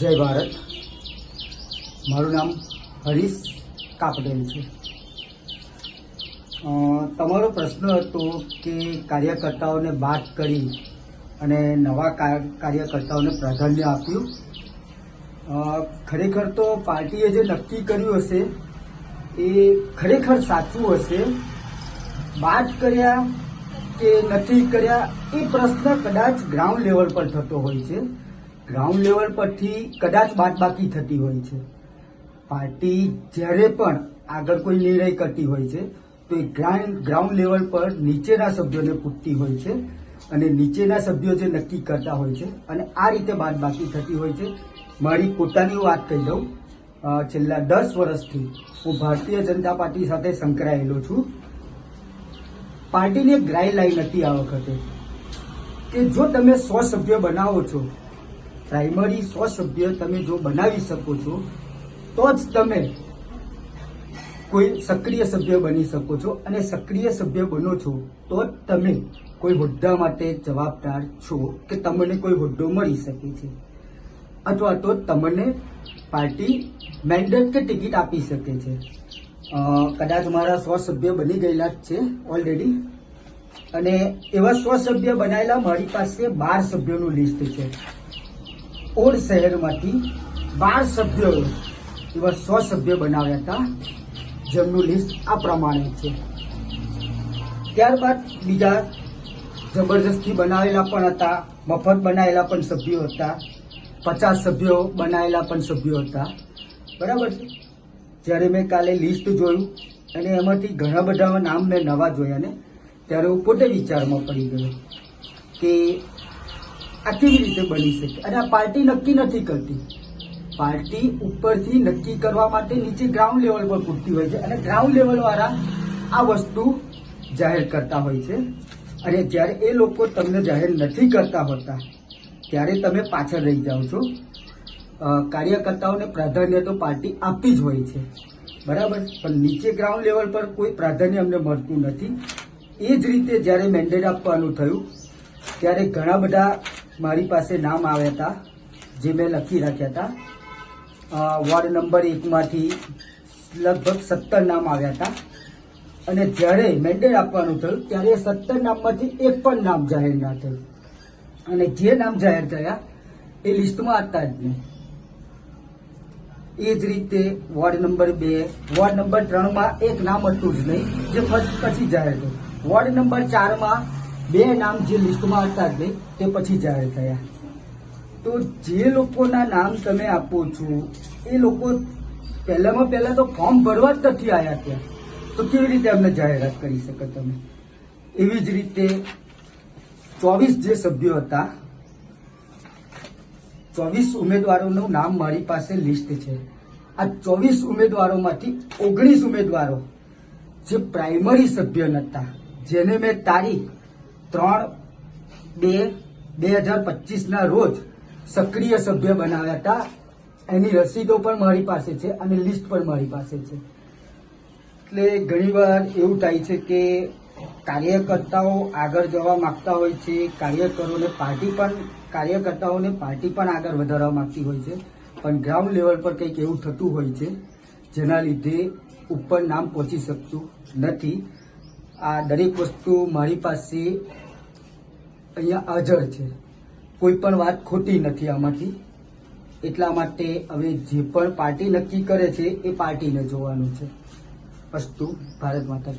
જય ભારત. મારું નામ હરીશ કાપડેલ છે. તમારો પ્રશ્ન હતો કે કાર્યકર્તાઓને બાદ કરી અને નવા કાર્યકર્તાઓને પ્રાધાન્ય આપ્યું. ખરેખર તો પાર્ટીએ જે નક્કી કર્યું હશે એ ખરેખર સાચું હશે? બાદ કર્યા કે નથી કર્યા એ પ્રશ્ન કદાચ ગ્રાઉન્ડ લેવલ પર થતો હોય છે. ગ્રાઉન્ડ લેવલ પરથી કદાચ બાદબાકી થતી હોય છે. પાર્ટી જ્યારે પણ આગળ કોઈ નિર્ણય કરતી હોય છે, તો એ ગ્રાઉન્ડ ગ્રાઉન્ડ લેવલ પર નીચેના સભ્યોને પૂછતી હોય છે અને નીચેના સભ્યો જે નક્કી કરતા હોય છે અને આ રીતે બાદબાકી થતી હોય છે. મારી પોતાની વાત કહી દઉં. છેલ્લા દસ વર્ષથી હું ભારતીય જનતા પાર્ટી સાથે સંકળાયેલો છું. પાર્ટીની એક ગાઈડલાઈન હતી આ વખતે કે જો તમે સો સભ્ય બનાવો છો પ્રાઇમરી સો સભ્ય તમે જો બનાવી શકો છો, તો જ તમે કોઈ સક્રિય સભ્ય બની શકો છો. અને સક્રિય સભ્ય બનો છો, તો જ તમે કોઈ હોદ્દા માટે જવાબદાર છો કે તમને કોઈ હોદ્દો મળી શકે છે. અથવા તો તમને પાર્ટી મેન્ડેટ કે ટિકિટ આપી શકે છે. કદાચ મારા સો સભ્ય બની ગયેલા જ છે ઓલરેડી અને એવા સો સભ્ય બનાવેલા મારી પાસે બાર સભ્યોનું લિસ્ટ છે. ઓડ શહેરમાંથી બાર સભ્યો એવા સો સભ્ય બનાવ્યા હતા. જેમનું લિસ્ટ આ પ્રમાણે છે. ત્યારબાદ બીજા જબરજસ્તી બનાવેલા પણ હતા. મફત બનાવેલા પણ સભ્યો હતા. પચાસ સભ્યો બનાવેલા પણ સભ્યો હતા. બરાબર છે? જ્યારે મેં કાલે લિસ્ટ જોયું અને એમાંથી ઘણા બધા નામ મેં નવા જોયા ને, ત્યારે હું પોતે વિચારમાં પડી ગયો કે આ કેવી રીતે બની શકે? અને આ પાર્ટી નક્કી નથી કરતી. પાર્ટી ઉપરથી નક્કી કરવા માટે નીચે ગ્રાઉન્ડ લેવલ પર પૂરતી હોય છે અને ગ્રાઉન્ડ લેવલ વાળા આ વસ્તુ જાહેર કરતા હોય છે. અને જ્યારે એ લોકો તમને જાહેર નથી કરતા હોતા, ત્યારે તમે પાછળ રહી જાઓ છો. કાર્યકર્તાઓને પ્રાધાન્ય તો પાર્ટી આપતી જ હોય છે. બરાબર? પણ નીચે ગ્રાઉન્ડ લેવલ પર કોઈ પ્રાધાન્ય અમને મળતું નથી. એ જ રીતે જ્યારે મેન્ડેટ આપવાનું થયું, ત્યારે ઘણા બધા મારી પાસે નામ આવ્યા હતા, જે મેં લખી રાખ્યા હતા. વોર્ડ નંબર એકમાંથી લગભગ સત્તર નામ આવ્યા હતા. અને જ્યારે મેન્ડેટ આપવાનું થયું, ત્યારે સત્તર નામમાંથી એક પણ નામ જાહેર ના થયું. અને જે નામ જાહેર થયા, એ લિસ્ટમાં હતા જ નહીં. એ જ રીતે વોર્ડ નંબર બે, વોર્ડ નંબર ત્રણમાં એક નામ હતું જ નહીં, જે પછી જાહેર થયું. વોર્ડ નંબર ચારમાં બે નામ જે લિસ્ટમાં હતા જ નહીં તે પછી જાહેર થયા. તો જે લોકોના નામ તમે આપો છો, એ લોકો પહેલામાં પહેલા તો ફોર્મ ભરવા જ નથી આવ્યા ત્યાં. તો કેવી રીતે અમને જાહેરાત કરી શકો તમે? એવી જ રીતે ચોવીસ જે સભ્યો હતા, ચોવીસ ઉમેદવારોનું નામ મારી પાસે લિસ્ટ છે. આ ચોવીસ ઉમેદવારોમાંથી ઓગણીસ ઉમેદવારો જે પ્રાઇમરી સભ્ય નહોતા જેને મેં તારીખ ત્રણ બે બે હજાર પચીસના રોજ સક્રિય સભ્ય બનાવ્યા હતા. એની રસીદો પણ મારી પાસે છે અને લિસ્ટ પણ મારી પાસે છે. એટલે ઘણીવાર એવું થાય છે કે કાર્યકર્તાઓ આગળ જવા માગતા હોય છે, કાર્યકરોને પાર્ટી પણ, કાર્યકર્તાઓને પાર્ટી પણ આગળ વધારવા માગતી હોય છે. પણ ગ્રાઉન્ડ લેવલ પર કંઈક એવું થતું હોય છે, જેના લીધે ઉપર નામ પહોંચી શકતું નથી. આ દરેક વસ્તુ મારી પાસે અહીંયા હાજર છે. કોઈ પણ વાત ખોટી નથી આમાંથી. એટલા માટે હવે જે પણ પાર્ટી નક્કી કરે છે, એ પાર્ટીને જોવાનું છે. અસ્તુ ભારત માતા